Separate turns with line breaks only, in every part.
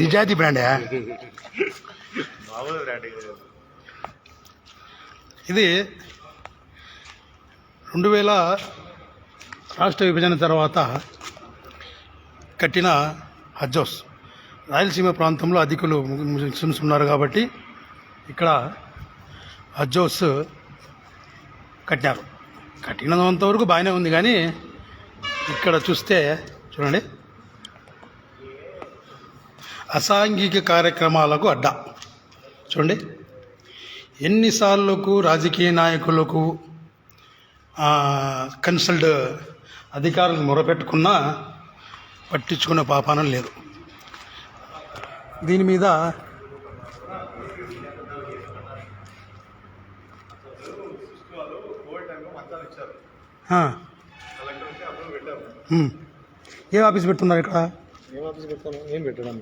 నిజాతి బ్రాండే
మామూలు బ్రాండ్
ఇది రెండు వేల రాష్ట్ర విభజన తర్వాత కట్టిన హజ్ హౌస్. రాయలసీమ ప్రాంతంలో అధికులు ముస్లిమ్స్ ఉన్నారు కాబట్టి ఇక్కడ హజ్ హౌస్ కట్టినారు. కట్టినంత వరకు బాగానే ఉంది కానీ ఇక్కడ చూస్తే చూడండి. అసాంఘిక కార్యక్రమాలకు అడ్డా. చూడండి. ఎన్నిసార్లకు రాజకీయ నాయకులకు కన్సల్ట్ అధికారులకు మొరపెట్టుకున్నా పట్టించుకునే పాపానం లేదు. దీని మీద. ఏ ఆఫీస్ పెట్టున్నారు ఇక్కడ?
ఏం ఆఫీస్ పెడతాను ఏం పెట్టడం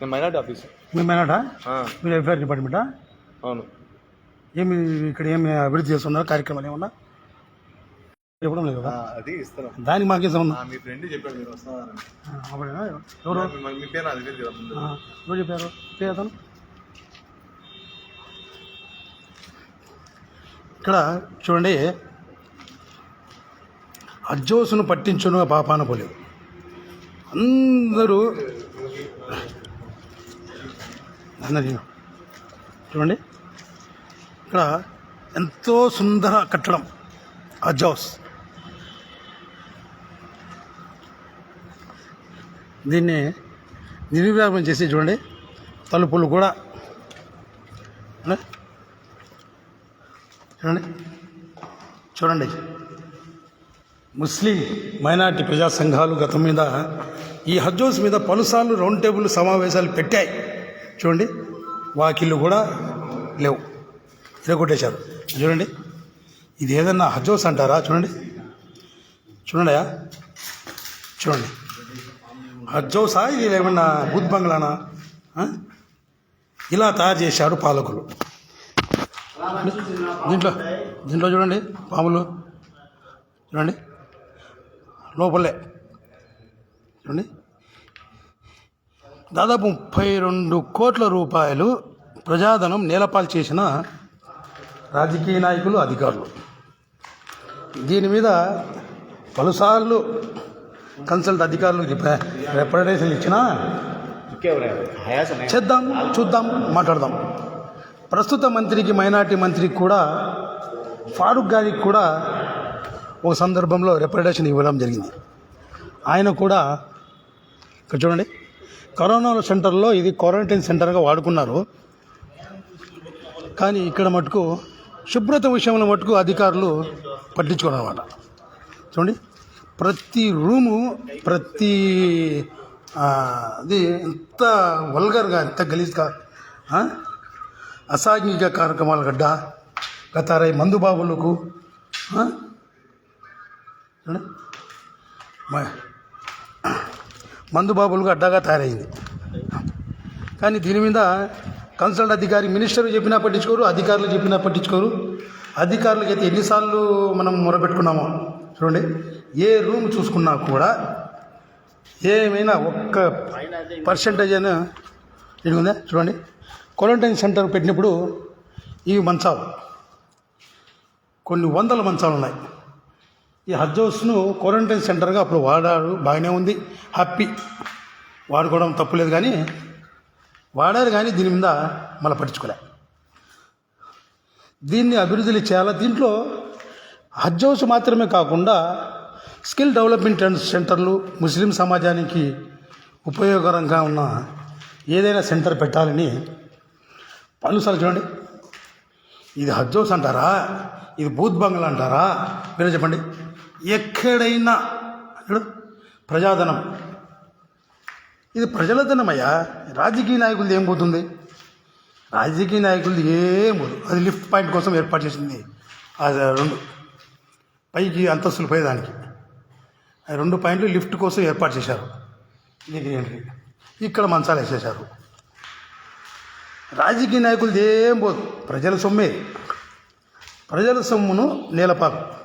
నేను మైనార్టీ ఆఫీస్
మీరు ఎఫ్ఐఆర్ డిపార్ట్మెంటా?
అవును.
ఏమి ఇక్కడ ఏమి అభివృద్ధి చేస్తున్నారు? కార్యక్రమాలు ఏమన్నా? చెప్పడం లేదు కదా?
అది ఇస్తాను
దానికి మాకే సంబంధం?
మీ ఫ్రెండ్ చెప్పాడు మీరు
వస్తున్నారని? ఎవరు?
మీ- పేరు అది కదా ముందు.
ఆ, ఎవరు చెప్పారు? పేరు అతను? ఇక్కడ చూడండి. అజ్జోసును పట్టించును పాపాన పోలేదు. అందరూ అన్నది. చూడండి. ఇక్కడ ఎంతో సుందర కట్టడం. హజ్ హౌస్ దీన్ని నిర్వ్యాపం చేసి చూడండి. తలుపులు కూడా. చూడండి. చూడండి. ముస్లిం మైనార్టీ ప్రజా సంఘాలు గతం మీద ఈ హజ్ హౌస్ మీద పలుసార్లు రౌండ్ టేబుల్ సమావేశాలు పెట్టాయి. చూడండి వాకిళ్ళు కూడా లేవు. ఇరగొట్టేశారు చూడండి ఇది ఏదన్నా హజ్ హౌస్ అంటారా? చూడండి. చూడండి చూడండి. హజ్ హౌసా ఇది ఏమన్నా బుద్ధ్ బంగ్లానా? ఇలా తయారు చేశారు పాలకులు. దీంట్లో దీంట్లో చూడండి పాములు. చూడండి లోపలే. దాదాపు ముప్పై రెండు కోట్ల రూపాయలు ప్రజాధనం నేలపాలు చేసిన రాజకీయ నాయకులు అధికారులు. దీని మీద పలుసార్లు కన్సల్ట్ అధికారులు రిప్ర- రిప్రజెంటేషన్ ఇచ్చినా చేద్దాం చూద్దాం మాట్లాడదాం. ప్రస్తుత మంత్రికి మైనార్టీ మంత్రికి కూడా ఫారూక్ గారికి కూడా ఒక సందర్భంలో రిప్రజెంటేషన్ ఇవ్వడం జరిగింది. ఆయన కూడా ఇక్కడ చూడండి. కరోనా సెంటర్లో ఇది క్వారంటైన్ సెంటర్గా వాడుకున్నారు. కానీ ఇక్కడ మటుకు శుభ్రత విషయంలో మటుకు అధికారులు పట్టించుకోరు అనమాట చూడండి. ప్రతి రూము ప్రతి అది ఎంత వల్గర్గా ఎంత గలీజ్గా అసాంఘిక కార్యక్రమాల గడ్డ గతారై మందు బాబులకు చూడండి. మందుబాబులకు అడ్డాగా తయారైంది. కానీ దీని మీద కన్సల్ట్ అధికారి మినిస్టర్ చెప్పినా పట్టించుకోరు అధికారులు చెప్పినా పట్టించుకోరు. అధికారులకి అయితే ఎన్నిసార్లు మనం మొరపెట్టుకున్నామో చూడండి. ఏ రూమ్ చూసుకున్నా కూడా ఏమైనా ఒక్క పర్సంటేజ్ అయినా ఇది చూడండి. క్వారంటైన్ సెంటర్ పెట్టినప్పుడు ఇవి మంచాలు. కొన్ని వందల మంచాలు ఉన్నాయి ఈ హజ్ హౌస్ను క్వారంటైన్ సెంటర్గా అప్పుడు వాడారు. బాగానే ఉంది. హ్యాపీ. వాడుకోవడం తప్పులేదు కానీ వాడారు కానీ దీని మీద మళ్ళీ పట్టించుకోలే. దీన్ని అభివృద్ధి చేయాలి? దీంట్లో హజ్ హౌస్ మాత్రమే కాకుండా స్కిల్ డెవలప్మెంట్ సెంటర్లు ముస్లిం సమాజానికి ఉపయోగకరంగా ఉన్న ఏదైనా సెంటర్ పెట్టాలని పలుసార్లు చూడండి. ఇది హజ్ హౌస్ అంటారా? ఇది బూత్ బంగ్లా అంటారా? మీరు చెప్పండి. ఎక్కడైనా అన్నాడు ప్రజాధనం. ఇది ప్రజలధనమయ్యా రాజకీయ నాయకులది ఏం పోతుంది? రాజకీయ నాయకులది ఏం పోదు. అది లిఫ్ట్ పాయింట్ కోసం ఏర్పాటు చేసింది అది రెండు. పైకి అంతస్తులు పోయేదానికి. ఆ రెండు పాయింట్లు లిఫ్ట్ కోసం ఏర్పాటు చేశారు. ఇది ఎంట్రీ ఇక్కడ మంచాలు వేసేశారు. రాజకీయ నాయకులది ఏం పోదు. ప్రజల సొమ్మే. ప్రజల సొమ్మును నేలపాకు.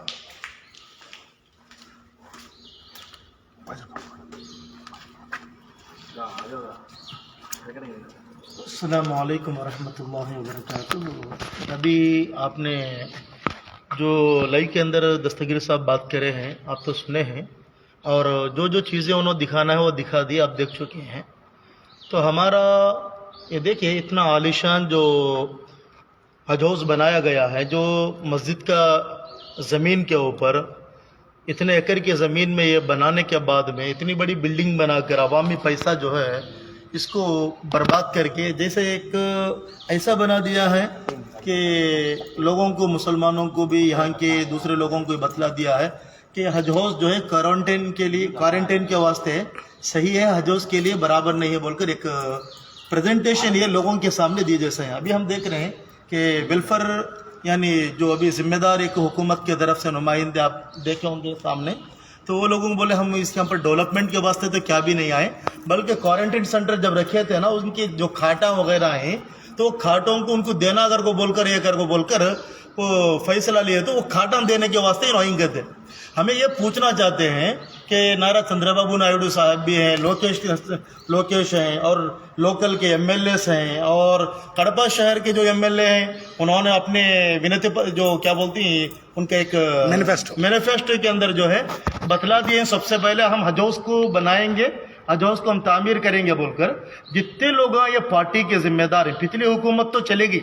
السلام علیکم ورحمۃ اللہ وبرکاتہ۔ ابھی آپ نے جو لئی کے اندر دستگیر صاحب بات کرے ہیں، آپ تو سنے ہیں۔ اور جو جو چیزیں انہوں دکھانا ہے، وہ دکھا دی، آپ دیکھ چکے ہیں۔ تو ہمارا یہ دیکھیے، اتنا عالیشان جو حجوز بنایا گیا ہے، جو مسجد کا زمین کے اوپر، اتنے ایکر کی زمین میں یہ بنانے کے بعد میں، اتنی بڑی بلڈنگ بنا کر، عوامی پیسہ جو ہے اس کو برباد کر کے جیسے ایک ایسا بنا دیا ہے کہ لوگوں کو مسلمانوں کو بھی یہاں کے دوسرے لوگوں کو بتلا دیا ہے کہ حج ہاؤس جو ہے کوارنٹین کے لیے کوارنٹین کے واسطے صحیح ہے حج ہاؤس کے لیے برابر نہیں ہے بول کر ایک پریزنٹیشن یہ لوگوں کے سامنے دیے جیسے ہیں۔ ابھی ہم دیکھ رہے ہیں کہ ویلفر یعنی جو ابھی ذمہ دار ایک حکومت کے طرف سے نمائندے آپ دیکھے ہوں گے سامنے۔ تو وہ لوگوں کو بولے، ہم اس کے ہم پر ڈیولپمنٹ کے واسطے تو کیا بھی نہیں آئے۔ بلکہ کوارنٹین سینٹر جب رکھے تھے نا، ان کی جو کھاٹا وغیرہ ہیں، تو کھاٹوں کو ان کو دینا کر کو بول کر یہ کر کو بول کر وہ فیصلہ لیے تو وہ کھاٹا دینے کے واسطے روہنگے تھے ہمیں یہ پوچھنا چاہتے ہیں کہ نارا چندرا بابو نائیڈو صاحب بھی ہیں لوکیش لوکیش ہیں اور لوکل کے ایم ایل ایس ہیں اور کڑپا شہر کے جو ایم ایل اے ہیں انہوں نے اپنے ونتی پر جو کیا بولتی ہیں ان کا ایک مینیفیسٹو مینیفیسٹو کے اندر جو ہے بتلا دیے ہیں۔ سب سے پہلے ہم حجوز کو بنائیں گے۔ حجوز کو ہم تعمیر کریں گے بول کر۔ جتنے لوگ ہیں یہ پارٹی کے ذمہ دار ہیں۔ پچھلی حکومت تو چلے گی۔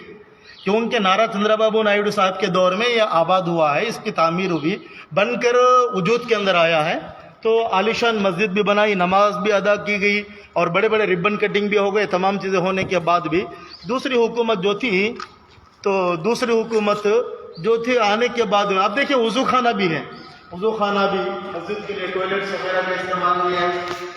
کیونکہ نارا چندرا بابو نائیڈو صاحب کے دور میں یہ آباد ہوا ہے، اس کی تعمیر ہوئی، بن کر وجود کے اندر آیا ہے۔ تو عالیشان مسجد بھی بنائی نماز بھی ادا کی گئی اور بڑے بڑے ربن کٹنگ بھی ہو گئے، تمام چیزیں ہونے کے بعد بھی۔ دوسری حکومت جو تھی، تو دوسری حکومت جو تھی آنے کے بعد میں، آپ دیکھیں وضو خانہ بھی ہے۔ وضو خانہ بھی مسجد کے لیے ٹوائلٹس وغیرہ کا استعمال بھی ہے۔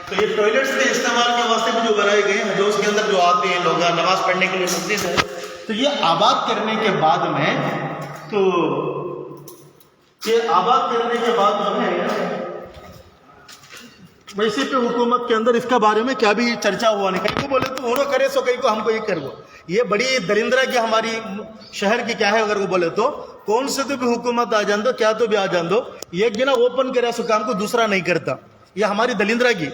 تو یہ ٹوائلٹس کے استعمال کے واسطے بھی جو بنائے گئے ہیں، جو اس کے اندر جو آتے ہیں لوگ، نماز پڑھنے کے لیے مسجد ہے۔ تو یہ آباد کرنے کے بعد میں تو یہ آباد کرنے کے بعد میں ویسے پہ حکومت کے اندر اس کا بارے میں کیا بھی چرچا ہوا نہیں۔ کہیں کو بولے تو انہوں کرے سو کہیں کو ہم کو یہ کرو۔ یہ بڑی درندرا کی ہماری شہر کی کیا ہے اگر وہ بولے تو۔ کون سے تو بھی حکومت آ جان دو کیا تو بھی آ جان دو ایک بنا اوپن کرے سو کام کو دوسرا نہیں کرتا۔ یہ ہماری دلندرا کی۔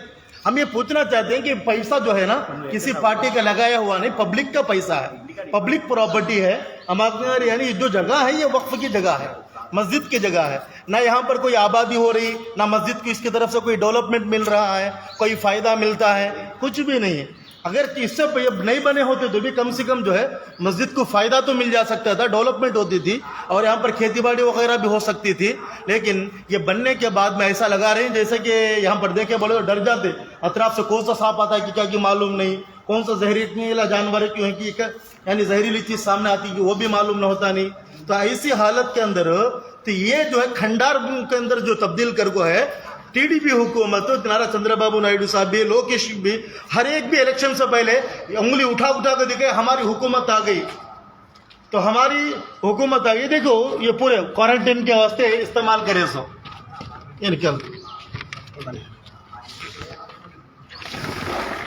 ہم یہ پوچھنا چاہتے ہیں کہ پیسہ جو ہے نا کسی پارٹی کا لگایا ہوا نہیں پبلک کا پیسہ ہے۔ پبلک پراپرٹی ہے. ہمارے یعنی جو جگہ ہے یہ وقف کی جگہ ہے، مسجد کی جگہ ہے۔ نہ یہاں پر کوئی آبادی ہو رہی، نہ مسجد کی اس کی طرف سے کوئی ڈیولپمنٹ مل رہا ہے، کوئی فائدہ ملتا ہے، کچھ بھی نہیں۔ ہے اگر اس سے نہیں بنے ہوتے تو بھی کم سے کم جو ہے مسجد کو فائدہ تو مل جا سکتا تھا ڈیولپمنٹ ہوتی تھی اور یہاں پر کھیتی باڑی وغیرہ بھی ہو سکتی تھی۔ لیکن یہ بننے کے بعد میں ایسا لگا رہے ہیں جیسے کہ یہاں پر دیکھے بولے تو ڈر جاتے اطراف سے کون سا سانپ آتا ہے کہ کیا کہ معلوم نہیں۔ کون سا زہریلا جانور ہے کیوں ہے کہ یعنی زہریلی چیز سامنے آتی کہ وہ بھی معلوم نہ ہوتا نہیں۔ تو ایسی حالت کے اندر تو یہ جو ہے کھنڈار کے اندر جو تبدیل کر کو ہے ٹی ڈی پی حکومت نارا چندر بابو نائیڈو صاحب بھی لوکیش بھی ہر ایک بھی الیکشن سے پہلے انگلی اٹھا اٹھا کر دیکھے ہماری حکومت آ گئی تو ہماری حکومت آ گئی دیکھو یہ پورے کوارنٹین کے واسطے استعمال کرے سو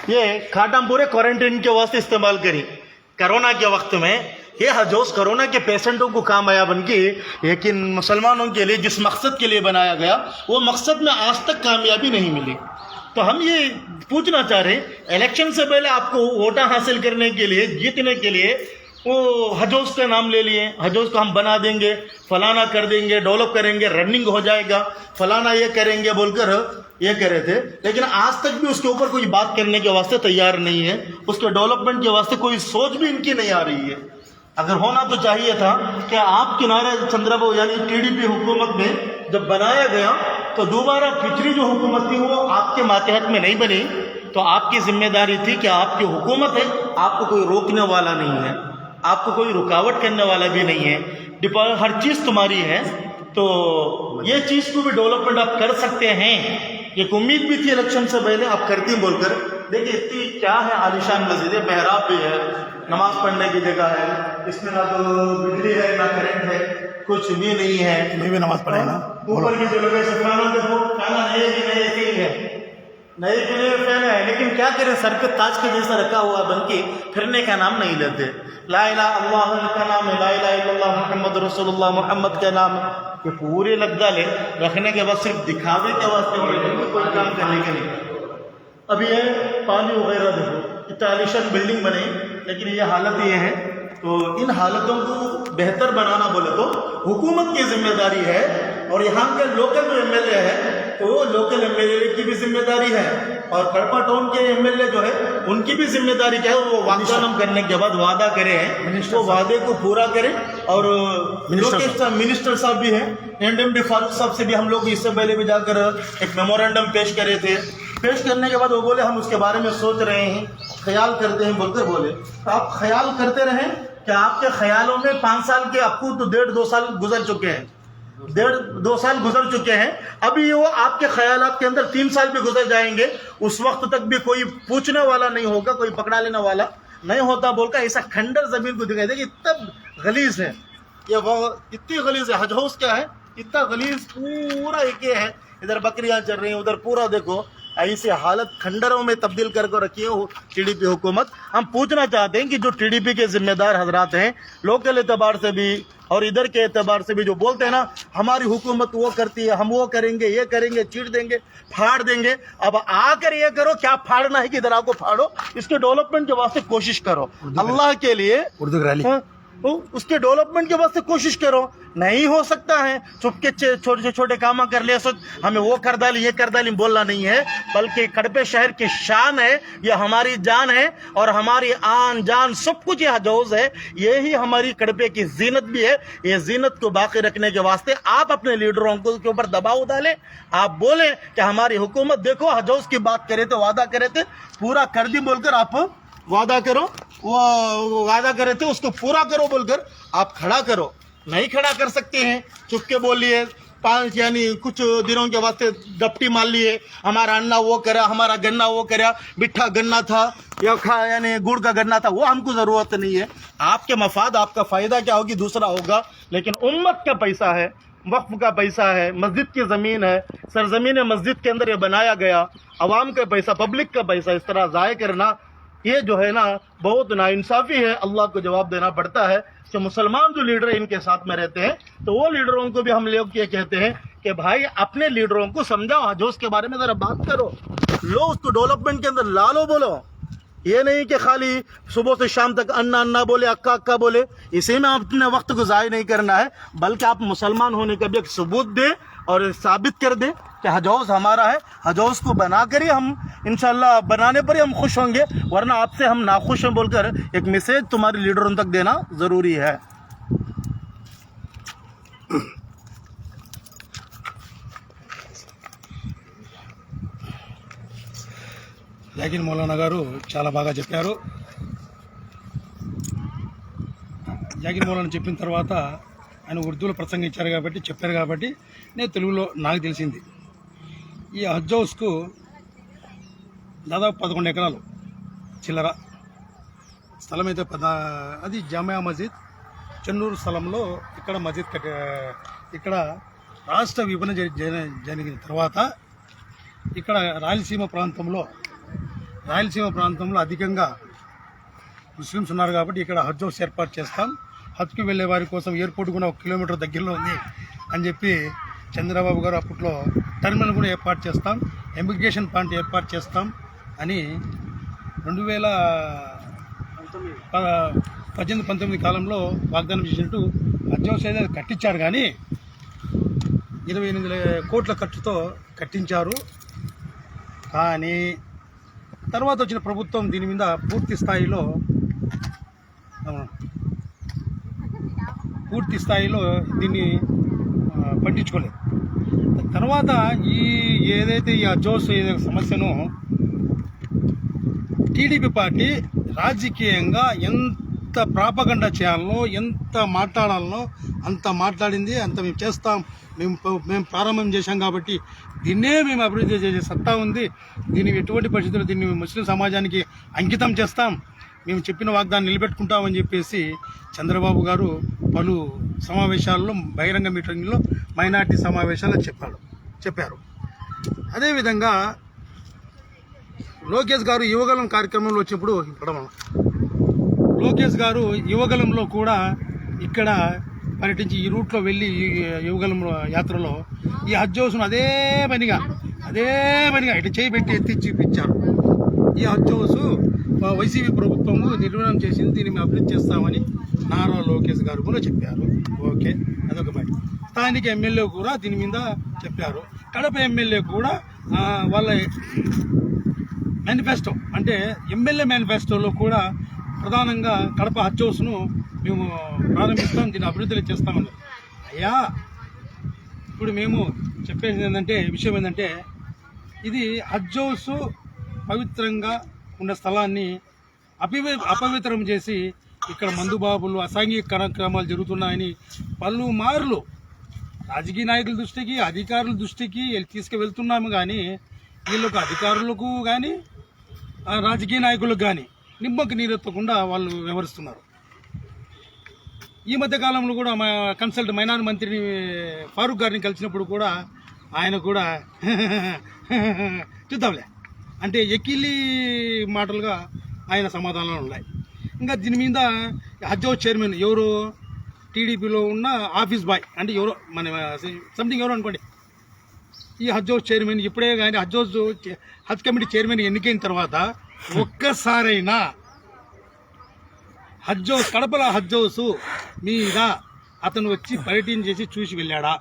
یہ کھاٹم پورے کوارنٹین کے واسطے استعمال کری کرونا کے وقت میں یہ حجوز کرونا کے پیشنٹوں کو کامیا بن کے، لیکن مسلمانوں کے لیے جس مقصد کے لیے بنایا گیا، وہ مقصد میں آج تک کامیابی نہیں ملی۔ تو ہم یہ پوچھنا چاہ رہے ہیں، الیکشن سے پہلے آپ کو ووٹا حاصل کرنے کے لیے، جیتنے کے لیے وہ حجوز کا نام لے لیے، حجوز کو ہم بنا دیں گے، فلانا کر دیں گے ڈیولپ کریں گے، رننگ ہو جائے گا۔ فلانا یہ کریں گے، بول کر یہ کہہ رہے تھے۔ لیکن آج تک بھی اس کے اوپر کوئی بات کرنے کے واسطے تیار نہیں ہے، اس کے ڈیولپمنٹ کے واسطے کوئی سوچ بھی ان کی نہیں آ رہی ہے۔ اگر ہونا تو چاہیے تھا کہ آپ کنارے چندرا بابو یعنی ٹی ڈی پی حکومت میں جب بنایا گیا تو دوبارہ پچھلی جو حکومت تھی وہ آپ کے ماتحت میں نہیں بنی، تو آپ کی ذمہ داری تھی کہ آپ کی حکومت ہے، آپ کو کوئی روکنے والا نہیں ہے، آپ کو کوئی رکاوٹ کرنے والا بھی نہیں ہے، ڈپا ہر چیز تمہاری ہے، تو یہ چیز کو بھی ڈیولپمنٹ آپ کر سکتے ہیں۔ ایک امید بھی تھی الیکشن سے پہلے، آپ کرتی بول کر۔ دیکھیے اتنی کیا ہے عالیشان مسجد؟ ہے محراب بھی ہے نماز پڑھنے کی جگہ ہے اس میں نہ تو بجلی ہے نہ کرنٹ ہے کچھ بھی نہیں ہے۔
نہیں بھی نماز پڑھے نا؟ ہاں، اوپر
کی جگہ سکھانا نئے بھی نئے ایسے ہی ہے۔ نئے کے لیے فین ہے لیکن کیا کریں؟ سر کے تاج کے جیسا رکھا ہوا بلکہ پھرنے کا نام نہیں لیتے۔ لا الہ اللہ کا نام ہے لا الہ الا اللہ محمد رسول اللہ محمد کا نام ہے۔ یہ پورے لگا لے رکھنے کے بعد صرف دکھاوے کے واسطے کوئی کام کرنے کے لیے۔ اب یہ پانی وغیرہ دیکھو اٹالیشن بلڈنگ بنے لیکن یہ حالت یہ ہے تو ان حالتوں کو بہتر بنانا بولے تو حکومت کی ذمہ داری ہے اور یہاں کے لوکل جو ایم ایل اے ہے تو وہ لوکل ایم ایل اے کی بھی ذمہ داری ہے اور کڑپا ٹاؤن کے ایم ایل اے جو ہے ان کی بھی ذمہ داری کیا ہے وہ واگدانم کرنے کے بعد وعدہ کرے ہیں۔ وہ وعدے کو پورا کرے اور منسٹر صاحب۔ بھی ہیں این ڈی فاروق صاحب سے بھی ہم لوگ اس سے پہلے بھی جا کر ایک میمورینڈم پیش کرے تھے۔ پیش کرنے کے بعد وہ بولے، ہم اس کے بارے میں سوچ رہے ہیں، خیال کرتے ہیں، بولتے بولے۔ تو آپ خیال کرتے رہیں کہ آپ کے خیالوں میں پانچ سال کے ابو تو ڈیڑھ دو سال گزر چکے ہیں۔ ڈیڑھ دو سال گزر چکے ہیں۔ ابھی وہ آپ کے خیالات کے اندر تین سال بھی گزر جائیں گے۔ اس وقت تک بھی کوئی پوچھنے والا نہیں ہوگا، کوئی پکڑا لینے والا نہیں ہوتا۔ بول کر ایسا کھنڈر زمین کو دکھائی دے کہ اتنا غلیظ ہے۔ یہ وہ اتنی غلیظ ہے حجوس کیا ہے۔ اتنا غلیظ پورا ایک ہے۔ ادھر بکریاں چل رہی ہیں، ادھر پورا دیکھو۔ ایسی حالت کھنڈروں میں تبدیل کر کے رکھی ہے ٹی ڈی پی حکومت۔ ہم پوچھنا چاہتے ہیں کہ جو ٹی ڈی پی کے ذمہ دار حضرات ہیں لوکل اعتبار سے بھی اور ادھر کے اعتبار سے بھی جو بولتے ہیں نا ہماری حکومت وہ کرتی ہے ہم وہ کریں گے یہ کریں گے چیٹ دیں گے پھاڑ دیں گے۔ اب آ کر یہ کرو کیا پھاڑنا ہے کہ ادھر آپ کو پھاڑو؟ اس کے ڈیولپمنٹ کے واسطے کوشش کرو۔ اللہ کے لیے
اردو
اس کے ڈولپمنٹ کے واسطے کوشش کرو۔ نہیں ہو سکتا ہے، چھپ کے چھوٹے چھوٹے کام کر لے سو ہمیں وہ کر ڈالی یہ کر ڈالی بولنا نہیں ہے، بلکہ کڑپے شہر کی شان ہے، یہ ہماری جان ہے اور ہماری آن جان سب کچھ یہ جوز ہے۔ یہی ہماری کڑپے کی زینت بھی ہے۔ یہ زینت کو باقی رکھنے کے واسطے آپ اپنے لیڈروں کو کے اوپر دباؤ ڈالیں۔ آپ بولیں کہ ہماری حکومت، دیکھو، حجوز کی بات کرے تھے وعدہ کرے تھے پورا کر دی، بول کر آپ وعدہ کرو وعدہ کرے تھے، اس کو پورا کرو بول کر آپ کھڑا کرو۔ نہیں کھڑا کر سکتے ہیں چپ کے بولیے پانچ یعنی کچھ دنوں کے واسطے ڈپٹی مار لیے، ہمارا انا وہ کرا، ہمارا گنا وہ کرا مٹھا گنا تھا، یا کھا یعنی گڑ کا گنا تھا، وہ ہم کو ضرورت نہیں ہے۔ آپ کے مفاد، آپ کا فائدہ کیا ہوگی؟ دوسرا ہوگا، لیکن امت کا پیسہ ہے، وقف کا پیسہ ہے، مسجد کی زمین ہے، سرزمین مسجد کے اندر یہ بنایا گیا، عوام کا پیسہ پبلک کا پیسہ، اس طرح ضائع کرنا یہ جو ہے نا بہت ناانصافی ہے، اللہ کو جواب دینا پڑتا ہے کہ مسلمان جو لیڈر ان کے ساتھ میں رہتے ہیں، تو وہ لیڈروں کو بھی ہم لوگ یہ کہتے ہیں کہ بھائی اپنے لیڈروں کو سمجھاؤ، جو اس کے بارے میں ذرا بات کرو۔ لو اس کو ڈیولپمنٹ کے اندر، لالو بولو۔ یہ نہیں کہ خالی صبح سے شام تک انا انا بولے، اکا اکا بولے۔ اسی میں اپنے وقت کو ضائع نہیں کرنا ہے، بلکہ آپ مسلمان ہونے کا بھی ایک ثبوت دیں اور ثابت کر دیں۔ کہ حجوز ہمارا ہے حجوز کو بنا کر ہی ہم انشاءاللہ بنانے پر ہی ہم خوش ہوں گے ورنہ آپ سے ہم ناخوش ہیں بول کر ایک میسیج تمہارے لیڈروں تک دینا ضروری ہے
లేకిన్ మౌలానా గారు చాలా బాగా చెప్పారు జాకిర్ మౌలానా చెప్పిన తర్వాత ఆయన ఉర్దూలో ప్రసంగించారు కాబట్టి చెప్పారు కాబట్టి నేను తెలుగులో నాకు తెలిసింది ఈ హజ్ హౌస్కు దాదాపు పదకొండు ఎకరాలు చిల్లర. స్థలం అయితే పద అది జామియా మస్జిద్ చెన్నూరు స్థలంలో ఇక్కడ మస్జిద్ కట్ట ఇక్కడ రాష్ట్ర విభజన జరిగిన తర్వాత ఇక్కడ రాయలసీమ ప్రాంతంలో రాయలసీమ ప్రాంతంలో అధికంగా ముస్లిమ్స్ ఉన్నారు కాబట్టి ఇక్కడ హజ్ హౌస్ ఏర్పాటు చేస్తాం. హజ్కి వెళ్ళే వారి కోసం ఎయిర్పోర్ట్ కూడా ఒక కిలోమీటర్ దగ్గరలో ఉంది అని చెప్పి చంద్రబాబు గారు అప్పట్లో టర్మినల్ కూడా ఏర్పాటు చేస్తాం ఎమిగ్రేషన్ పాయింట్ ఏర్పాటు చేస్తాం అని రెండు వేల ప- పద్దెనిమిది పంతొమ్మిది కాలంలో వాగ్దానం చేసినట్టు అత్యవసర కట్టించారు కానీ ఇరవై ఎనిమిది కోట్ల ఖర్చుతో కట్టించారు. కానీ తర్వాత వచ్చిన ప్రభుత్వం దీని మీద పూర్తి స్థాయిలో పూర్తి స్థాయిలో దీన్ని పట్టించుకోలేదు తర్వాత ఈ ఏదైతే ఈ అజోస్ ఏదైతే సమస్యను టీడీపీ పార్టీ రాజకీయంగా ఎంత ప్రాపగండ చేయాలనో ఎంత మాట్లాడాలనో అంత మాట్లాడింది అంత మేము చేస్తాం మేము మేము ప్రారంభం చేశాం కాబట్టి దీన్నే మేము అభివృద్ధి చేసే సత్తా ఉంది. దీన్ని ఎటువంటి పరిస్థితుల్లో దీన్ని ముస్లిం సమాజానికి అంకితం చేస్తాం? మేము చెప్పిన వాగ్దాన్ని నిలబెట్టుకుంటామని చెప్పేసి చంద్రబాబు గారు పలు సమావేశాల్లో బహిరంగ మీటింగ్లో మైనార్టీ సమావేశాల్లో చెప్పాడు చెప్పారు. అదేవిధంగా లోకేష్ గారు యువగలం కార్యక్రమంలో వచ్చినప్పుడు ఇక్కడ లోకేష్ గారు యువగలంలో కూడా ఇక్కడ పర్యటించి ఈ రూట్లో వెళ్ళి యువగలం యాత్రలో ఈ హజ్ అదే పనిగా అదే పనిగా ఇటు చేయి పెట్టి ఎత్తి చూపించారు. ఈ హజ్ వైసీపీ ప్రభుత్వము నిర్మాణం చేసింది దీన్ని మేము అభివృద్ధి చేస్తామని నారా లోకేష్ గారు కూడా చెప్పారు. ఓకే అదొక మాట స్థానిక ఎమ్మెల్యే కూడా దీని మీద చెప్పారు. కడప ఎమ్మెల్యే కూడా వాళ్ళ మేనిఫెస్టో అంటే ఎమ్మెల్యే మేనిఫెస్టోలో కూడా ప్రధానంగా కడప హచ్ హౌస్ను మేము ప్రారంభిస్తాం దీన్ని అభివృద్ధి చేస్తామన్నారు. అయ్యా ఇప్పుడు మేము చెప్పేది ఏంటంటే విషయం ఏంటంటే ఇది హజ్ హౌస్ పవిత్రంగా ఉన్న స్థలాన్ని అపివి అపవిత్రం చేసి ఇక్కడ మందుబాబులు అసాంఘిక కార్యక్రమాలు జరుగుతున్నాయని పలుమార్లు రాజకీయ నాయకుల దృష్టికి అధికారుల దృష్టికి తీసుకువెళ్తున్నాము కానీ వీళ్ళకు అధికారులకు కానీ రాజకీయ నాయకులకు కానీ నిమ్మకు నీరెత్తకుండా వాళ్ళు వ్యవహరిస్తున్నారు. ఈ మధ్య కాలంలో కూడా మా కన్సల్ట్ మైనార్ మంత్రిని ఫారూక్ గారిని కలిసినప్పుడు కూడా ఆయన కూడా చూద్దాంలే. అంటే ఎకిలి మాటలుగా ఆయన సమాధానాలు ఉన్నాయి. ఇంకా దీని మీద హజ్ చైర్మన్ ఎవరు? టీడీపీలో ఉన్న ఆఫీస్ బాయ్ అంటే ఎవరో మన సంథింగ్ ఎవరో అనుకోండి. ఈ హజ్ హౌస్ చైర్మన్ ఇప్పుడే కానీ Haj house Haj committee chairman ఎన్నికైన తర్వాత ఒక్కసారైనా హజ్ హౌస్ కడపల హజ్ హౌస్ మీద అతను వచ్చి పర్యటన చేసి చూసి వెళ్ళాడా.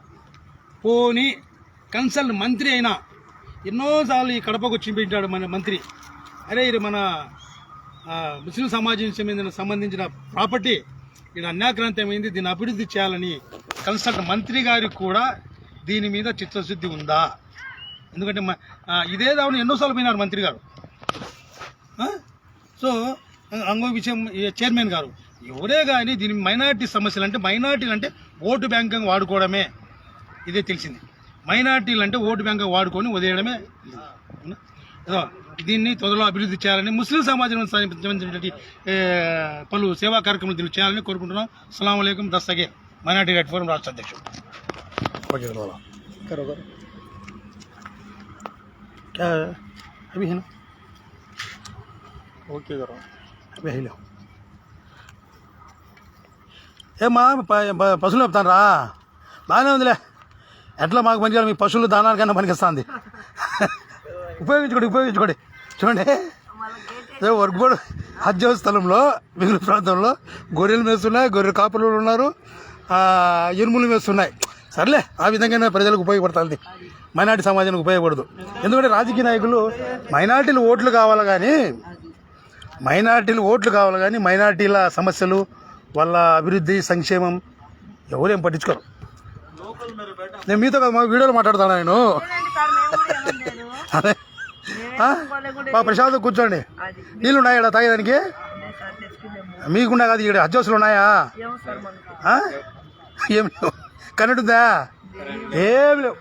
పోని కన్సల్ట్ మంత్రి అయినా ఎన్నోసార్లు ఈ కడపకు వచ్చి పెట్టాడు మన మంత్రి. అరే ఇది మన ముస్లిం సమాజం సంబంధించిన సంబంధించిన ప్రాపర్టీ ఇది అన్యాక్రాంతమైంది దీన్ని అభివృద్ధి చేయాలని కన్సల్ట్ మంత్రి గారికి కూడా దీని మీద చిత్తశుద్ధి ఉందా? ఎందుకంటే ఇదే దాని ఎన్నోసార్లు పోయినారు మంత్రి గారు. సో అంగో విషయం చైర్మన్ గారు ఎవరే కానీ దీని మైనార్టీ సమస్యలు అంటే మైనార్టీలు అంటే ఓటు బ్యాంక్ వాడుకోవడమే. ఇదే తెలిసింది. మైనార్టీలు అంటే ఓటు బ్యాంక్ వాడుకొని వదిలేయడమే. దీన్ని త్వరలో అభివృద్ధి చేయాలని ముస్లిం సమాజం సంబంధించినటువంటి ఏ, పలు సేవా కార్యక్రమాలు దీన్ని చేయాలని కోరుకుంటున్నాం అస్సలం అయికం దస్తగే మైనార్టీ రైట్ ఫోరం రాష్ట్ర అధ్యక్షుడు ఓకే बोला
करो करो
क्या है अभी है ना
ఓకే కదా
అవి హైలో ఏమ్మా ప- ప- పశువులు చెప్తాను రా బాగానే ఉందిలే ఎట్లా మాకు పనిచేయాలి మీ పశువులు దానానికన్నా పనికిస్తుంది ఉపయోగించుకోండి ఉపయోగించుకోండి. చూడండి. వర్క్ బోర్డు హజ్ స్థలంలో మిగిలిన ప్రాంతంలో గొర్రెలు మేస్తున్నాయి గొర్రెలు కాపులు ఉన్నారు ఆ, ఎనుములు మేస్తున్నాయి. సర్లే ఆ విధంగానే ప్రజలకు ఉపయోగపడుతుంది. మైనార్టీ సమాజానికి ఉపయోగపడదు. ఎందుకంటే రాజకీయ నాయకులు మైనార్టీలు ఓట్లు కావాలి కానీ మైనార్టీలు ఓట్లు కావాలి కానీ మైనార్టీల సమస్యలు వాళ్ళ అభివృద్ధి సంక్షేమం ఎవరేం పట్టించుకోరు.
నేను
మీతో మా వీడియోలో మాట్లాడతాను నేను. అదే? మా ప్రశాంత్ కూర్చోండి. నీళ్ళు ఉన్నాయా ఈడ తాగేదానికి మీకున్నా కాదు ఇక్కడ అడ్జస్టులు ఉన్నాయా? ఆ? ఏం లేవు. కరెంట్ ఉందా ఏం లేవు.